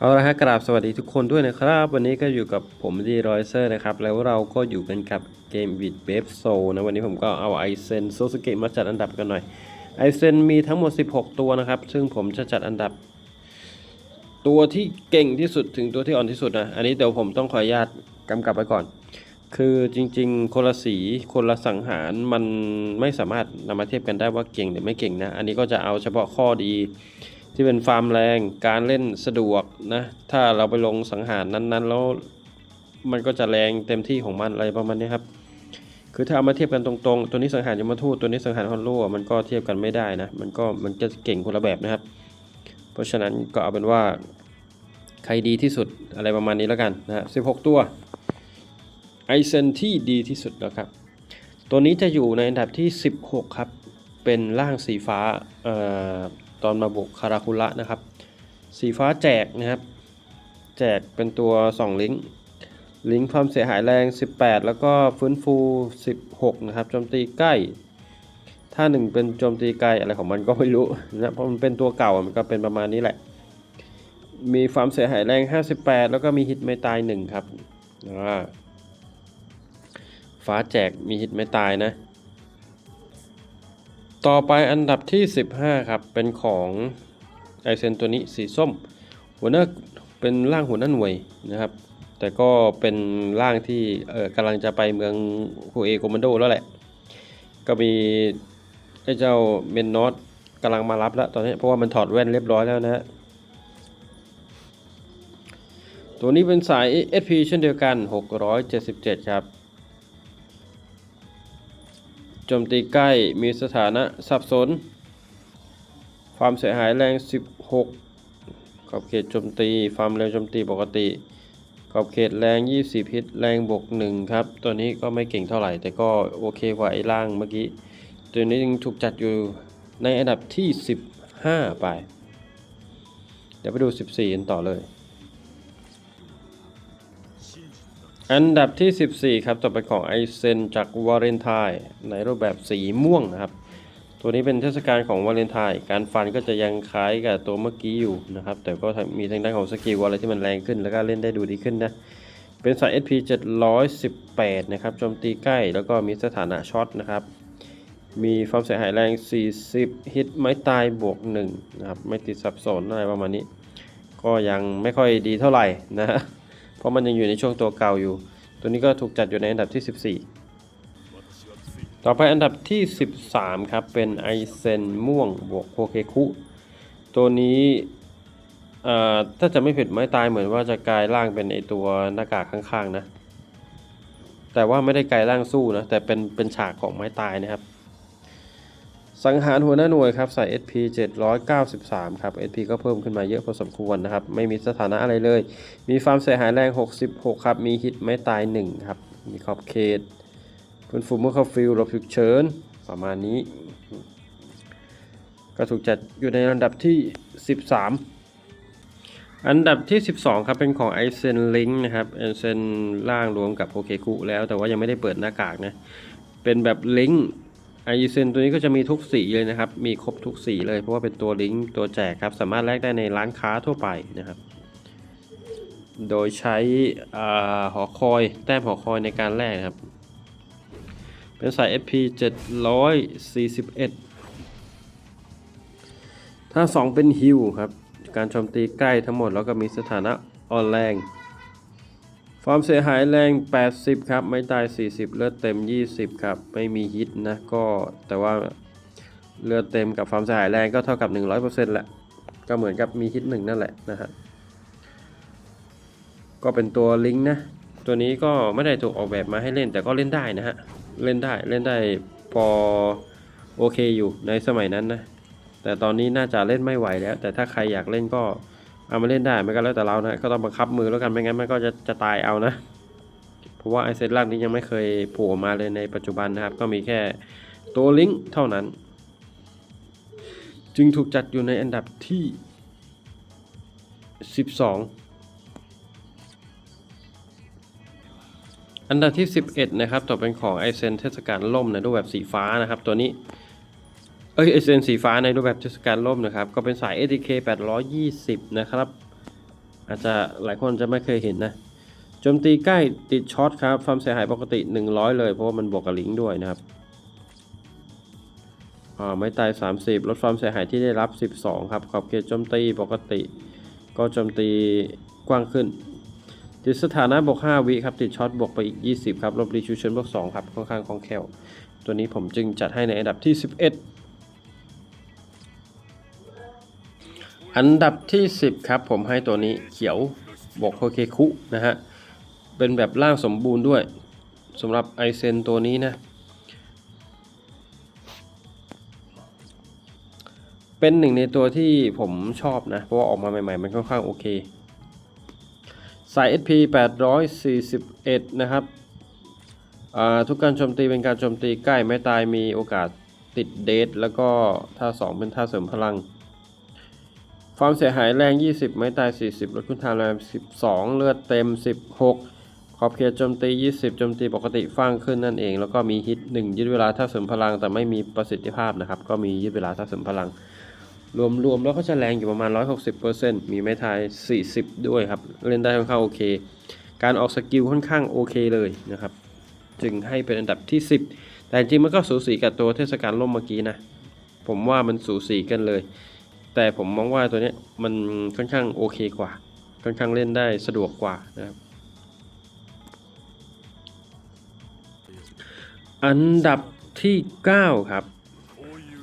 เอาละฮะกราบสวัสดีทุกคนด้วยนะครับ วันนี้ก็อยู่กับผมดีรอยเซอร์นะครับ แล้วเราก็อยู่กันกับเกมวิดเบฟโซนะ วันนี้ผมก็เอาไอเซนโซสเกะมาจัดอันดับกันหน่อยไอเซนมีทั้งหมด 16 ตัวนะครับ ซึ่งผมจะจัดอันดับ ตัวที่เก่งที่สุดถึงตัวที่อ่อนที่สุดนะ อันนี้เดี๋ยวผมต้องขออนุญาตกำกับไว้ก่อน คือจริงๆ คนละสีคนละสังหารมันไม่สามารถนำมาเทียบกันได้ว่าเก่งหรือไม่เก่งนะ อันนี้ก็จะเอาเฉพาะข้อดี ที่เป็นฟาร์มแรงการเล่นสะดวกนะถ้าเราไปลงสังหารนั้นๆ แล้วมันก็จะแรงเต็มที่ของมันอะไรประมาณนี้ครับคือถ้าเอามาเทียบกันตรงๆ ตัวนี้สังหารยมทูตตัวนี้สังหารฮอนโลมันก็เทียบกันไม่ได้นะมันก็มันจะเก่งคนละแบบนะครับ เพราะฉะนั้นก็เอาเป็นว่าใครดีที่สุดอะไรประมาณนี้แล้วกันนะฮะ16ตัวไอเซนที่ดีที่สุดนะครับตัวนี้จะอยู่ในอันดับที่ 16 ครับ เป็นร่างสีฟ้าเอ่อ ตอนมาบุกคาราคุระนะครับ สีฟ้าแจกนะครับ แจกเป็นตัว 2 ลิงก์ลิงก์ความเสียหายแรง 18 แล้วก็ฟื้นฟู 16 นะครับโจมตีใกล้ ถ้าหนึ่งเป็นโจมตีไกลอะไรของมันก็ไม่รู้นะเพราะมันเป็นตัวเก่ามันก็เป็นประมาณนี้แหละ มีความเสียหายแรง 58 แล้วก็มีฮิตไม่ตาย 1 ครับอ่าฟ้าแจกมีฮิตไม่ตายนะ ต่อไปอันดับที่ 15 ครับ เป็นของไอเซนตัวนี้สีส้ม หัวหน้าเป็นร่างหัวหน้าหน่วยนะครับ แต่ก็เป็นร่างที่เออกำลังจะไปเมืองฮูเอโกมันโดแล้วแหละ ก็มีไอเจ้าเมนนอตกำลังมารับแล้วตอนนี้เพราะว่ามันถอดแว่นเรียบร้อยแล้วนะฮะตัวนี้เป็นสาย SP เช่นเดียวกัน 677 ครับ โจมตีใกล้มีสถานะสับสน ความเสียหายแรง 16 ขอบเขตโจมตีความเร็วโจมตีปกติ ขอบเขตแรง20พิษแรงบวก1ครับ ตัวนี้ก็ไม่เก่งเท่าไหร่ แต่ก็โอเคกว่าไอ้ล่างเมื่อกี้ ตัวนี้ยังถูกจัดอยู่ในอันดับที่ 15 ไป เดี๋ยวไปดู 14 กันต่อเลย อันดับที่ 14 ครับ ต่อไปของไอเซนจากวาเลนไทน์ในรูปแบบสีม่วงนะครับ ตัวนี้เป็นเทศกาลของวาเลนไทน์การฟันก็จะยังคล้ายกับตัวเมื่อกี้อยู่นะครับ แต่ก็มีทางด้านของสกิลอะไรที่มันแรงขึ้น แล้วก็เล่นได้ดูดีขึ้นนะ เป็นสาย SP 718 นะครับ โจมตีใกล้แล้วก็มีสถานะช็อตนะครับ มีความเสียหายแรง 40 ฮิตไม้ตายบวก1นะครับ ไม่ติดสับสนอะไรประมาณนี้ ก็ยังไม่ค่อยดีเท่าไหร่นะฮะ เพราะมันยังอยู่ในช่วงตัวเก่าอยู่ ตัวนี้ก็ถูกจัดอยู่ในอันดับที่ 14 ต่อไปอันดับที่ 13 ครับ เป็นไอเซนม่วงบวกโคเคคุ ตัวนี้ถ้าจะไม่ผิดไม้ตายเหมือนว่าจะกลายร่างเป็นไอตัวหน้ากากข้างๆนะ แต่ว่าไม่ได้กลายร่างสู้นะ แต่เป็นเป็นฉากของไม้ตายนะครับ สังหารหัวหน้าหน่วยครับใส่ SP 793 ครับ SP ก็เพิ่มขึ้นมาเยอะพอสมควรนะครับ ไม่มีสถานะอะไรเลย มีความเสียหายแรง 66 ครับ มีฮิตไม่ตาย 1 ครับ มีขอบเขตฟื้นฟูเมื่อเข้าฟิลหลบฉุกเฉิน ประมาณนี้ ก็ถูกจัดอยู่ในอันดับที่ 13 อันดับที่ 12 ครับ เป็นของไอเซนลิงนะครับไอเซนล่างรวมกับโอเคคุแล้ว แต่ว่ายังไม่ได้เปิดหน้ากากนะ เป็นแบบลิง ก์ไอเซนตัวนี้ก็จะมีทุกสีเลยนะครับ มีครบทุกสีเลยเพราะว่าเป็นตัวลิงก์ตัวแจกครับ สามารถแลกได้ในร้านค้าทั่วไปนะครับ โดยใช้หอคอยแต้มหอคอยในการแลกครับ เป็นสาย FP 741 ถ้า 2 เป็นฮิวครับ การโจมตีใกล้ทั้งหมดแล้วก็มีสถานะอ่อนแรง ความเสียหายแรง 80 ครับ ไม่ตาย 40 เลือดเต็ม 20 ครับ ไม่มีฮิตนะ ก็แต่ว่าเลือดเต็มกับความเสียหายแรงก็เท่ากับ 100%แหละ ก็เหมือนกับมีฮิตหนึ่งนั่นแหละนะฮะ ก็เป็นตัวลิงก์นะ ตัวนี้ก็ไม่ได้ถูกออกแบบมาให้เล่นแต่ก็เล่นได้นะฮะ เล่นได้ เล่นได้พอโอเคอยู่ในสมัยนั้นนะ แต่ตอนนี้น่าจะเล่นไม่ไหวแล้ว แต่ถ้าใครอยากเล่นก็ เอามาเล่นได้มันก็แล้วแต่เรานะก็ต้องบังคับมือแล้วกันไม่งั้นมันก็จะจะตายเอานะ เพราะว่าไอเซตล่างนี้ยังไม่เคยโผล่มาเลยในปัจจุบันนะครับ ก็มีแค่ตัวลิงก์เท่านั้น จึงถูกจัดอยู่ในอันดับที่ 12อันดับที่ 11 นะครับต่อเป็นของไอเซนเทศกาลล่มในรูปแบบสีฟ้านะครับ ตัวนี้ เอ้ยไอเซนสีฟ้าในรูปแบบเทศกาลล่มนะครับ ก็เป็นสาย ATK 820 นะครับ อาจจะหลายคนจะไม่เคยเห็นนะโจมตีใกล้ติดช็อตครับความเสียหายปกติ 100 เลย เพราะว่ามันบวกกับลิงก์ด้วยนะครับอ่าไม่ตาย 30 ลดความเสียหายที่ได้รับ 12 ครับ ขอบเขตโจมตีปกติ ก็โจมตีกว้างขึ้น ติดสถานะบวก 5 วิครับ ติดช็อตบวกไปอีก 20 ครับลบรีชูเชนบวก 2 ครับ ค่อนข้างคล่องแคล่ว ตัวนี้ผมจึงจัดให้ในอันดับที่ 11 อันดับที่ 10 ครับผมให้ตัวนี้เขียวบวกโคเคคุนะฮะ เป็นแบบร่างสมบูรณ์ด้วยสำหรับไอเซนตัวนี้นะ เป็นหนึ่งในตัวที่ผมชอบนะ เพราะว่าออกมาใหม่ๆ มันค่อนข้างโอเค สาย SP 841 นะครับ ทุกการโจมตีเป็นการโจมตีใกล้ไม่ตายมีโอกาสติดเดทแล้วก็ท่า 2 เป็นท่าเสริมพลัง ความเสียหายแรง 20 ไม้ตาย 40 ลดคุณทางแรง12 เลือดเต็ม 16 ขอบเขตโจมตี 20 โจมตีปกติฟังขึ้นนั่นเอง แล้วก็มีฮิต 1 ยืดเวลาท่าเสริมพลังแต่ไม่มีประสิทธิภาพนะครับ ก็มียืดเวลาท่าเสริมพลัง รวมๆแล้วก็จะแรงอยู่ประมาณ 160%มีไม้ทาย 40 ด้วยครับ เล่นได้ค่อนข้างโอเค การออกสกิลค่อนข้างโอเคเลยนะครับ จึงให้เป็นอันดับที่ 10 แต่จริงมันก็สูสีกับตัวเทศกาลล่มเมื่อกี้นะ ผมว่ามันสูสีกันเลย แต่ผมมองว่าตัวนี้มันค่อนข้างโอเคกว่า ค่อนข้างเล่นได้สะดวกกว่านะครับ อันดับที่ 9 ครับ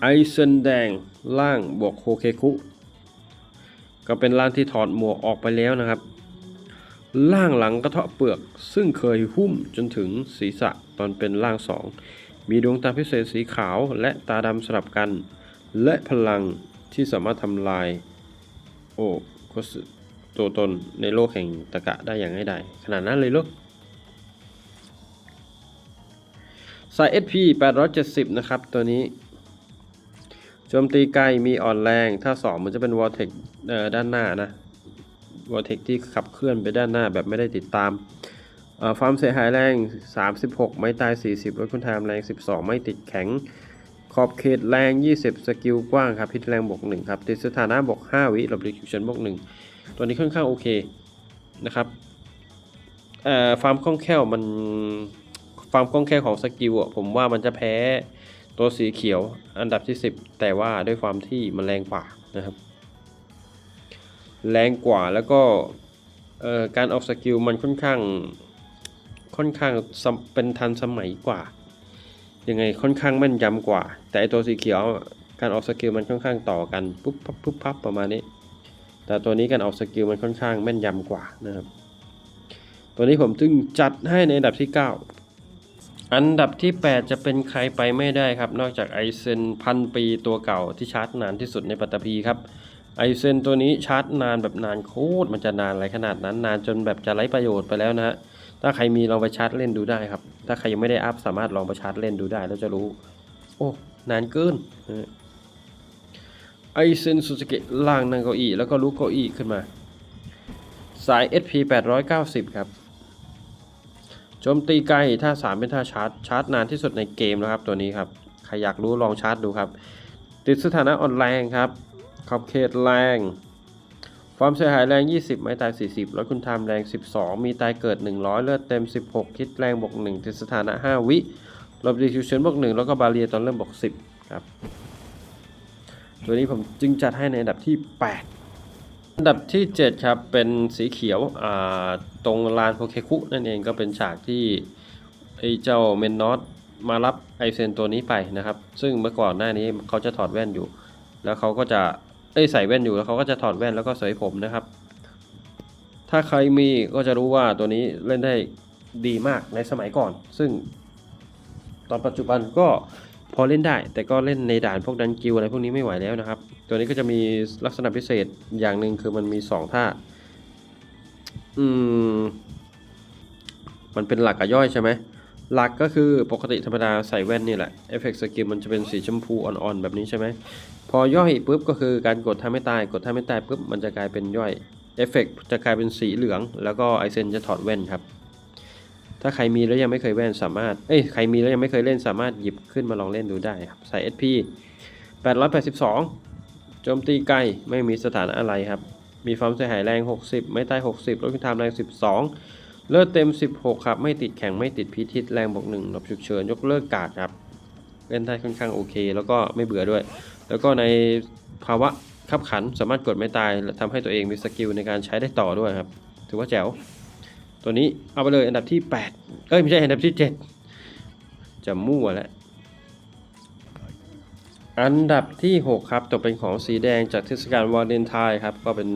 ไอเซนแดงล่างบวกโคเคคุ ก็เป็นล่างที่ถอดหมวกออกไปแล้วนะครับ ล่างหลังกระเทาะเปลือก ซึ่งเคยหุ้มจนถึงศีรษะตอนเป็นล่างสองมีดวงตาพิเศษสีขาวและตาดำสลับกัน และพลัง ที่สามารถทำลายโอ้โคสตัวตนในโลกแห่งตะกะได้อย่างง่ายดายขนาดนั้นเลยเหรอสาย SP 870 นะครับ ตัวนี้โจมตีไกลมีอ่อนแรง ถ้า 2 มันจะเป็นวอ r t เทกด้านหน้านะวอ r t เทกที่ขับเคลื่อนไปด้านหน้าแบบไม่ได้ติดตามเอ่อความเสียหายแรง 36 ไม่ตาย 40ลดคุณไทม์แรง 12 ไม่ติดแข็ง ขอบเขตแรง 20 สกิลกว้างครับพิษแรงบวก1ครับติดสถานะบวก5วิหลบรีคิวชันบวก1ตัวนี้ค่อนข้างโอเคนะครับเอ่อฟาร์มคล่องแคล่วมันฟาร์มคล่องแคล่วของสกิลอะผมว่ามันจะแพ้ตัวสีเขียวอันดับที่ 10 แต่ว่าด้วยความที่มันแรงกว่านะครับ แรงกว่าแล้วก็เอ่อการออกสกิลมันค่อนข้างค่อนข้างเป็นทันสมัยกว่า ยังไงค่อนข้างแม่นยำกว่า แต่ไอตัวสีเขียวการออกสกิลมันค่อนข้างต่อกันปุ๊บปั๊บปุ๊บปั๊บประมาณนี้ แต่ตัวนี้การออกสกิลมันค่อนข้างแม่นยำกว่านะครับ ตัวนี้ผมจึงจัดให้ในอันดับที่ 9 อันดับที่ 8 จะเป็นใครไปไม่ได้ครับ นอกจากไอเซนพันปีตัวเก่าที่ชาร์จนานที่สุดในปัตตภีครับไอเซนตัวนี้ชาร์จนานแบบนานโคตรมันจะนานอะไรขนาดนั้นนานจนแบบจะไร้ประโยชน์ไปแล้วนะฮะ ถ้าใครมีลองไปชาร์จเล่นดูได้ครับ ถ้าใครยังไม่ได้อัพสามารถลองไปชาร์จเล่นดูได้แล้วจะรู้ โอ้นานเกินไอเซนซูซูเกะล่างนั่งเก้าอี้แล้วก็ลุกเก้าอี้ขึ้นมา สาย SP 890 ครับโจมตีไกลท่า3เป็นท่าชาร์จ ชาร์จนานที่สุดในเกมแล้วครับตัวนี้ครับ ใครอยากรู้ลองชาร์จดูครับ ติดสถานะอ่อนแรงครับขอบเขตแรง ความเสียหายแรง 20 ไม้ตาย 40ลดคุณทำแรง 12 มีตายเกิด 100 เลือดเต็ม 16 คิดแรงบวก1ติดสถานะ 5 วิลบดีคิวเชนบวก1แล้วก็บาเรียตอนเริ่มบวก10 ครับ ตัวนี้ผมจึงจัดให้ในอันดับที่ 8 อันดับที่ 7 ครับ เป็นสีเขียวอ่าตรงลานโพเคคุนั่นเองก็เป็นฉากที่ไอ้เจ้าเมนนอตมารับไอเซนตัวนี้ไปนะครับ ซึ่งเมื่อก่อนหน้านี้เขาจะถอดแว่นอยู่ แล้วเขาก็จะ เอ้ยใส่แว่นอยู่แล้วเขาก็จะถอดแว่นแล้วก็เสยผมนะครับ ถ้าใครมีก็จะรู้ว่าตัวนี้เล่นได้ดีมากในสมัยก่อน ซึ่ง ตอนปัจจุบันก็พอเล่นได้ แต่ก็เล่นในด่านพวกดันกิวอะไรพวกนี้ไม่ไหวแล้วนะครับ ตัวนี้ก็จะมีลักษณะพิเศษอย่างหนึ่งคือมันมี 2 ท่า อืม มันเป็นหลักกับย่อยใช่ไหม หลักก็คือปกติธรรมดาใส่แว่นนี่แหละเอฟเฟกต์สกิลมันจะเป็นสีชมพูอ่อนๆ แบบนี้ใช่ไหม พอย่อยปุ๊บก็คือการกดทำให้ตาย กดทำให้ตายปุ๊บมันจะกลายเป็นย่อยเอฟเฟกต์จะกลายเป็นสีเหลือง แล้วก็ไอเซนจะถอดแว่นครับ ถ้าใครมีแล้วยังไม่เคยแว่นสามารถ เอ้ยใครมีแล้วยังไม่เคยเล่นสามารถหยิบขึ้นมาลองเล่นดูได้ครับ ใส่ SP 882 โจมตีไกลไม่มีสถานะอะไรครับ มีความเสียหายแรง 60 ไม่ใต้ 60ลดคุณทามแรง 12 เลือดเต็ม 16 ครับ ไม่ติดแข็งไม่ติดพิษทิศแรงบวก1หลบฉุกเฉินยกเลิกกาดครับ เล่นได้ค่อนข้างโอเค แล้วก็ไม่เบื่อด้วย แล้วก็ในภาวะขับขันสามารถกดไม่ตายและทำให้ตัวเองมีสกิลในการใช้ได้ต่อด้วยครับ ถือว่าแจ๋ว ตัวนี้เอาไปเลยอันดับที่ 8 เอ้ยไม่ใช่อันดับที่ 7 จะมั่วแล้วอันดับที่ 6 ครับตกเป็นของสีแดงจากเทศกาลวาเลนไทน์ครับ ก็เป็น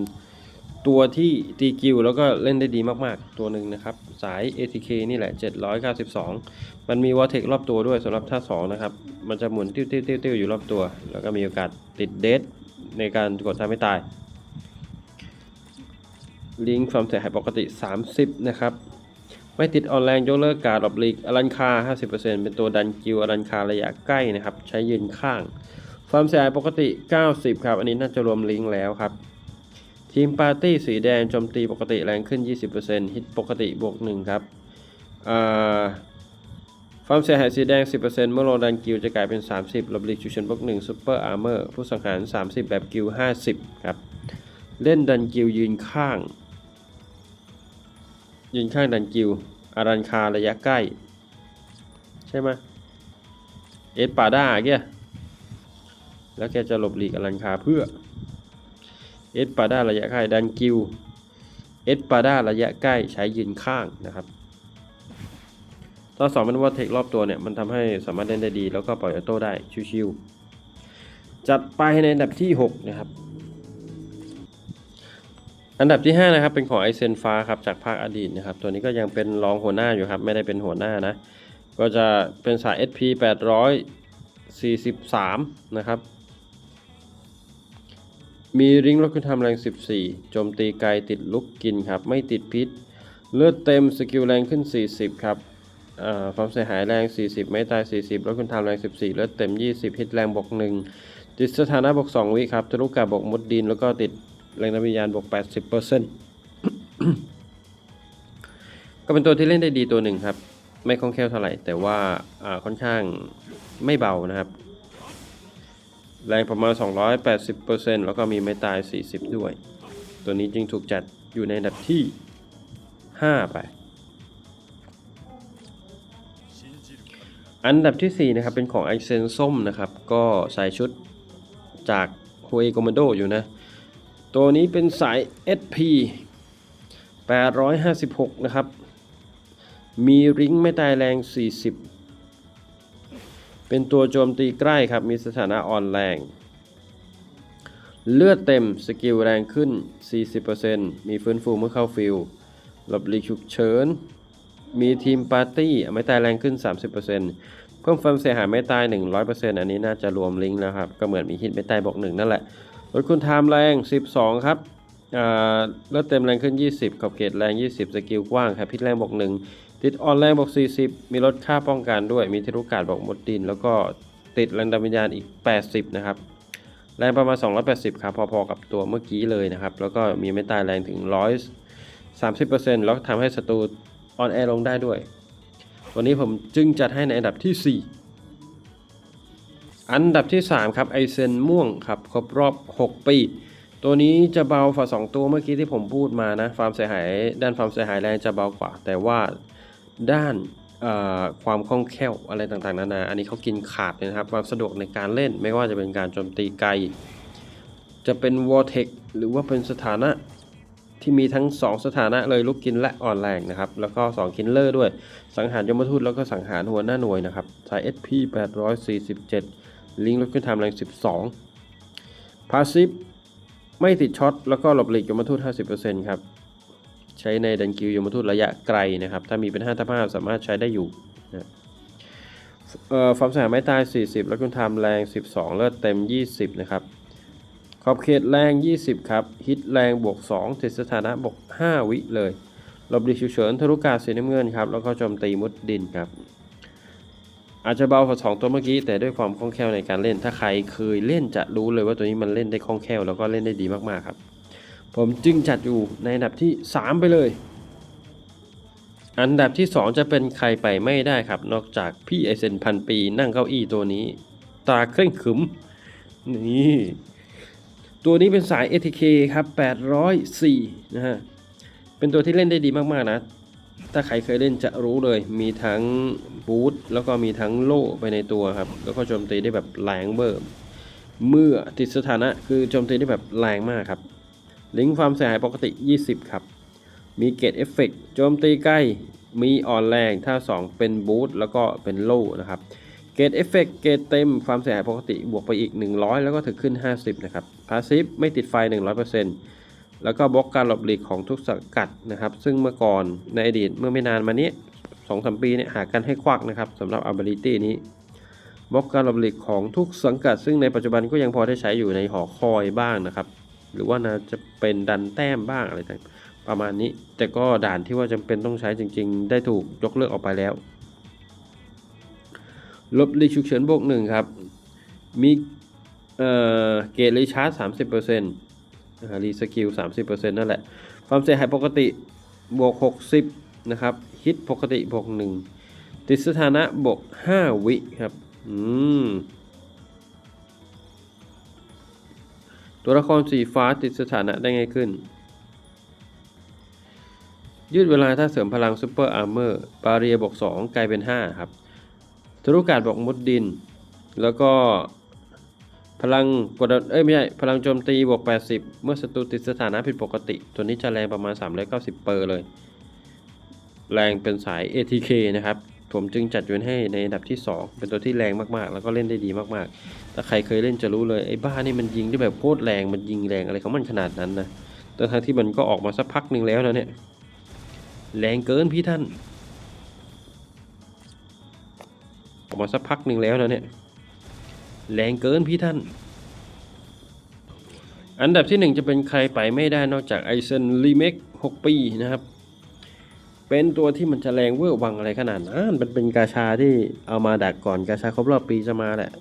ตัวที่ตีกิลแล้วก็เล่นได้ดีมากๆ ตัวหนึ่งนะครับ สาย ATK นี่แหละ 792 มันมีวอเทครอบตัวด้วยสำหรับท่า 2 นะครับ มันจะหมุนติ้วติ้วติ้วติ้วอยู่รอบตัว แล้วก็มีโอกาสติดเดทในการกดทำให้ตาย ลิงก์ความเสียหายปกติ 30 นะครับ ไม่ติดออนแรงยกเลิกการดอบลิกอลันคา 50%เป็นตัวดันกิวอลันคาระยะใกล้นะครับ ใช้ยืนข้าง ความเสียหายปกติ 90 ครับ อันนี้น่าจะรวมลิงก์แล้วครับ ทีมปาร์ตี้สีแดงโจมตีปกติแรงขึ้น 20%ฮิตปกติบวก 1 ครับความเสียหายสีแดง 10%เมื่อโลดันกิวจะกลายเป็น 30ลบลิกชูชนบวก1ซูเปอร์อาร์เมอร์ผู้สังหาร 30 แบบกิว50 ครับ เล่นดันกิวยืนข้าง ยืนข้างดันกิวอารันคาระยะใกล้ ใช่ไหมเอสปาด้าเกี้ยแล้วแกจะหลบหลีกอารันคาเพื่อ เอสปาด้าระยะใกล้ดันกิวเอสปาด้าระยะใกล้ใช้ยืนข้างนะครับตอนสองเป็นว่าเทครอบตัวเนี่ยมันทำให้สามารถเล่นได้ดี แล้วก็ปล่อยออโต้ได้ชิวๆจัดไปในอันดับที่ 6 นะครับ อันดับที่ 5 นะครับเป็นของไอเซนฟ้าครับจากภาคอดีตนะครับ ตัวนี้ก็ยังเป็นรองหัวหน้าอยู่ครับ ไม่ได้เป็นหัวหน้านะ ก็จะเป็นสาย SP 843 นะครับ มีริงลดคุณทำแรง 14 โจมตีไกลติดลุกกินครับ ไม่ติดพิษ เลือดเต็มสกิลแรงขึ้น 40 ครับความเสียหายแรง 40 ไม่ตาย 40ลดคุณทำแรง 14 เลือดเต็ม 20 ฮิตแรงบวก1ติดสถานะบวก2วิครับทะลุกาบวกมุดดิน แล้วก็ติดแรงน้ำวิญญาณบวก 80%ก็เป็นตัวที่เล่นได้ดีตัวหนึ่งครับ ไม่คล่องแคล่วเท่าไหร่ แต่ว่าค่อนข้างไม่เบานะครับ แรงประมาณ 280%แล้วก็มีไม่ตาย 40 ด้วย ตัวนี้จึงถูกจัดอยู่ในอันดับที่ 5 ไป อันดับที่ 4 นะครับ เป็นของไอเซนส้มนะครับ ก็ใส่ชุดจากโฮเอโกม a โดอยู่นะ ตัวนี้เป็นสาย SP 856 นะครับ มีริงไม่ตายแรง 40 เป็นตัวโจมตีใกล้ครับ มีสถานะอ่อนแรง เลือดเต็มสกิลแรงขึ้น 40%มีฟื้นฟูเมื่อเข้าฟิลหลบหลีกฉุกเฉิน มีทีมปาร์ตี้ไม่ตายแรงขึ้น 30%เพิ่มความเสียหายไม่ตาย 100%อันนี้น่าจะรวมลิงก์แล้วครับ ก็เหมือนมีฮิตไม่ตายบอกหนึ่งนั่นแหละรถคุณไทม์แรง 12 ครับเลือดเต็มแรงขึ้น 20 ขอบเขตแรง 20 สกิลกว้างครับพิษแรงบอก1 ติดออนแรงบอก40 มีลดค่าป้องกันด้วย มีทิรุกาดบอกหมดดิน แล้วก็ติดแรงดันวิญญาณอีก 80 นะครับ แรงประมาณ 280 ครับ พอๆกับตัวเมื่อกี้เลยนะครับ แล้วก็มีไม่ตายแรงถึง 130%แล้วทำให้ศัตรูออนแอร์ลงได้ด้วย ตัวนี้ผมจึงจัดให้ในอันดับที่ 4อันดับที่ 3 ครับไอเซนม่วงครับครบรอบ 6 ปี ตัวนี้จะเบาฝ่า2ตัวเมื่อกี้ที่ผมพูดมานะความเสียหายด้านความเสียหายแรงจะเบากว่า แต่ว่า ด้านความคล่องแคล่วอะไรต่างๆนานา อันนี้เขากินขาดเลยนะครับ ความสะดวกในการเล่นไม่ว่าจะเป็นการโจมตีไกล จะเป็นวอ r t เทคหรือว่าเป็นสถานะที่มีทั้ง 2 สถานะเลยลุกกินและอ่อนแรงนะครับ แล้วก็ 2 คินเลอร์ด้วย สังหารยมทูตแล้วก็สังหารหัวหน้าหน่วยนะครับสาย SP 847 ลิงก์ลดขึ้นทม์แรง 12 พาซิฟไม่ติดช็อตแล้วก็หลบหลีกยมทูต50%ครับ ใช้ในดันกิวยมทูตระยะไกลนะครับ ถ้ามีเป็น5ทับ5สามารถใช้ได้อยู่นะเอ่อความสียหายไม่ตาย 40 แล้วคุณทม์แรง 12 เลือดเต็ม 20 นะครับ ขอบเขตแรง 20 ครับ ฮิตแรงบวก2ติดสถานะบวก5 วิเลยหลบหลีฉุกเฉินทะลุกาสีน้ำเงินครับ แล้วก็โจมตีมุดดินครับ อาจจะเบากว่าสองตัวเมื่อกี้ แต่ด้วยความคล่องแคล่วในการเล่น ถ้าใครเคยเล่นจะรู้เลยว่าตัวนี้มันเล่นได้คล่องแคล่วแล้วก็เล่นได้ดีมากๆครับ ผมจึงจัดอยู่ในอันดับที่ 3 ไปเลย อันดับที่ 2 จะเป็นใครไปไม่ได้ครับ นอกจากพี่ไอเซนพันปีนั่งเก้าอี้ตัวนี้ ตาเคร่งขึม นี่ ตัวนี้เป็นสาย ATK ครับ 804 นะฮะ เป็นตัวที่เล่นได้ดีมาก ๆ นะ ถ้าใครเคยเล่นจะรู้เลย มีทั้งบูทแล้วก็มีทั้งโล่ไปในตัวครับ แล้วก็โจมตีได้แบบแรงเบิร์เมื่อติดสถานะคือโจมตีได้แบบแรงมากครับ ลิงก์ความเสียหายปกติ 20 ครับ มีเกตเอฟเฟกโจมตีใกล้ มีอ่อนแรงถ้า 2 เป็นบูทแล้วก็เป็นโล่นะครับเกตเอฟเฟกเกตเต็มความเสียหายปกติบวกไปอีก 100 แล้วก็ถึงขึ้น 50 นะครับพาสซีฟไม่ติดไฟ 100%แล้วก็บล็อกการหลบหลีกของทุกสังกัดนะครับ ซึ่งเมื่อก่อนในอดีตเมื่อไม่นานมานี้สองสามปีเนี่ยหากันให้ควักนะครับสำหรับ ability นี้บล็อกการหลบหลีกของทุกสังกัด ซึ่งในปัจจุบันก็ยังพอได้ใช้อยู่ในหอคอยบ้างนะครับ หรือว่าน่าจะเป็นดันแต้มบ้างอะไรต่างประมาณนี้ แต่ก็ด่านที่ว่าจำเป็นต้องใช้จริง ๆ ได้ถูกยกเลิกออกไปแล้ว ลบหลีกฉุกเฉินบวกหนึ่งครับ มีเอ่อเกรดรีชาร์จสามสิบเปอร์เซ็นต์รีสกิลสามสิบเปอร์เซ็นต์นั่นแหละ ความเสียหายปกติบวกหกสิบนะครับ ฮิตปกติบวกหนึ่งติดสถานะบวกห้าวิครับ อืม ตัวละครสีฟ้าติดสถานะได้ง่ายขึ้น ยืดเวลาถ้าเสริมพลังซูเปอร์อาร์เมอร์บาเรียบวก2กลายเป็น 5 ครับทะลุกาดบอกมุดดิน แล้วก็พลังกดเอ้ยไม่ใช่พลังโจมตีบวก 80 เมื่อศัตรูติดสถานะผิดปกติ ตัวนี้จะแรงประมาณ 390 เปอร์เลย แรงเป็นสาย ATK นะครับ ผมจึงจัดอยู่ให้ในอันดับที่ 2 เป็นตัวที่แรงมากๆ แล้วก็เล่นได้ดีมากๆ ถ้าใครเคยเล่นจะรู้เลยไอ้บ้านี่มันยิงได้แบบโคตรแรงมันยิงแรงอะไรของมันขนาดนั้นนะแต่ทั้งที่มันก็ออกมาสักพักหนึ่งแล้วนะเนี่ย แรงเกินพี่ท่าน ออกมาสักพักหนึ่งแล้วนะเนี่ย แรงเกินพี่ท่าน อันดับที่หนึ่งจะเป็นใครไปไม่ได้นอกจากไอเซนรีเมค6ปีนะครับ เป็นตัวที่มันจะแรงเวอร์วังอะไรขนาดนั้นมันเป็นกาชาที่เอามาดักก่อนกาชาครบรอบปีจะมาแหละ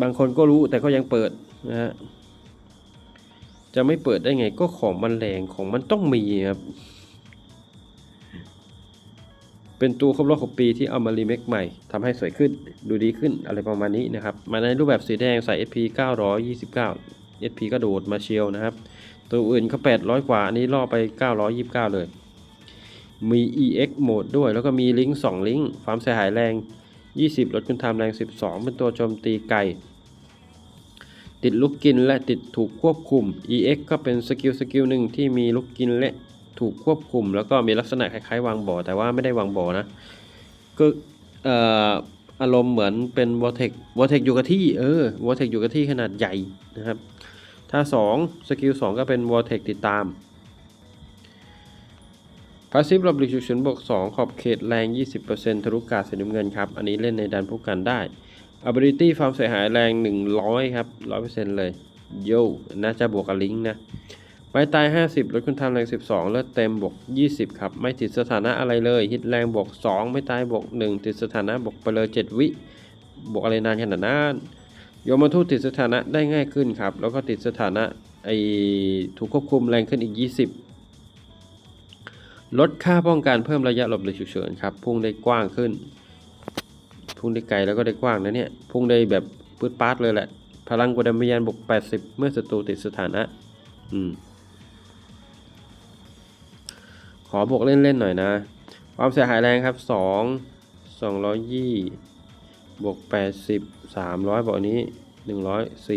บางคนก็รู้แต่ก็ยังเปิดนะฮะจะไม่เปิดได้ไงก็ของมันแรงของมันต้องมีครับ เป็นตัวครบรอบ6ปีที่เอามารีเมคใหม่ทำให้สวยขึ้นดูดีขึ้นอะไรประมาณนี้นะครับ มาในรูปแบบสีแดงใส่ SP 929 SP ก็โดดมาเชียวนะครับ ตัวอื่นเขา800 กว่าอันนี้ล่อไป 929 เลย มี EX โหมดด้วย แล้วก็มีลิงก์2ลิงก์ความเสียหายแรง 20 ลดคุณทำแรง 12 เป็นตัวโจมตีไกล ติดลุกกินและติดถูกควบคุม EX ก็เป็นสกิลสกิลหนึ่งที่มีลุกกินและถูกควบคุม แล้วก็มีลักษณะคล้ายๆ วางบ่อ แต่ว่าไม่ได้วางบ่อนะก็อารมณ์เหมือนเป็นวอเทควอเทคอยู่กับที่เออวอเทคอยู่กับที่ขนาดใหญ่นะครับ ถ้า 2 สกิล2ก็เป็นวอเทคติดตามาซีฟรับหลีกฉุกเฉินบวก2 ขอบเขตแรง 20%ทะลุกาดสีน้ำเงินครับ อันนี้เล่นในดันผู้กันได้ ability ความเสียหายแรง 100 ครับ 100%เลย โย่น่าจะบวกกับลิงก์นะไม้ตาย 50 ลดคุณทำแรง 12 เลือดเต็มบวก 20 ครับ ไม่ติดสถานะอะไรเลย ฮิตแรงบวก 2 ไม่ตายบวก 1 ติดสถานะบวกไปเลย 7 วิบวกอะไรนานขนาดนั้นโยมทูตติดสถานะได้ง่ายขึ้นครับ แล้วก็ติดสถานะไอถูกควบคุมแรงขึ้นอีก 20 ลดค่าป้องกันเพิ่มระยะหลบหลีกฉุกเฉินครับพุ่งได้กว้างขึ้น พุ่งได้ไกลแล้วก็ได้กว้างนะเนี่ย พุ่งได้แบบปืดปาดเลยแหละ พลังกดดันวิญญาณบวก 80 เมื่อศัตรูติดสถานะ อืม ขอบวกเล่นๆหน่อยนะ ความเสียหายแรงครับ 2 220บวก 80 300บวกอันนี้ 100 400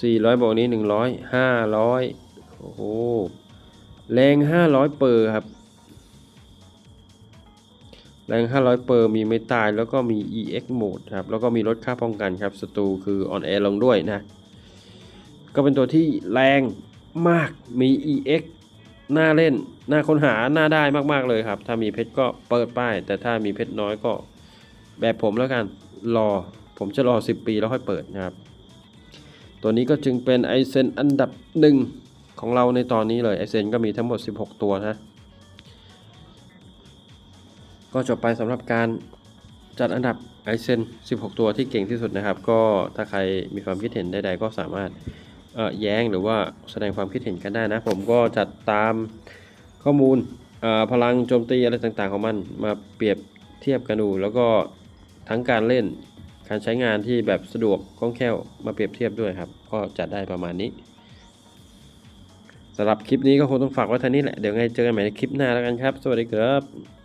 400บวกนี้ 100 500 โอ้โห แรง 500 เปอร์ครับ แรง 500 เปอร์มีไม่ตายแล้วก็มี EX โหมดครับ แล้วก็มีลดค่าป้องกันครับศัตรูคือออนแอร์ลงด้วยนะ ก็เป็นตัวที่แรงมากมี EX น่าเล่นน่าค้นหาน่าได้มาก ๆ เลยครับ ถ้ามีเพชรก็เปิดป้าย แต่ถ้ามีเพชรน้อยก็แบบผมแล้วกันรอ ผมจะรอ 10 ปีแล้วค่อยเปิดนะครับ ตัวนี้ก็จึงเป็นไอเซนอันดับหนึ่ง ของเราในตอนนี้เลยไอเซนก็มีทั้งหมด 16 ตัวนะก็จบไปสำหรับการจัดอันดับไอเซน16 ตัวที่เก่งที่สุดนะครับ ก็ถ้าใครมีความคิดเห็นใดๆก็สามารถแย้งหรือว่าแสดงความคิดเห็นกันได้นะ ผมก็จัดตามข้อมูลพลังโจมตีอะไรต่างๆของมันมาเปรียบเทียบกันดู แล้วก็ทั้งการเล่นการใช้งานที่แบบสะดวกคล่องแคล่วมาเปรียบเทียบด้วยครับ ก็จัดได้ประมาณนี้ สำหรับคลิปนี้ก็คงต้องฝากไว้เท่านี้แหละ เดี๋ยวไงเจอกันใหม่ในคลิปหน้าแล้วกันครับ สวัสดีครับ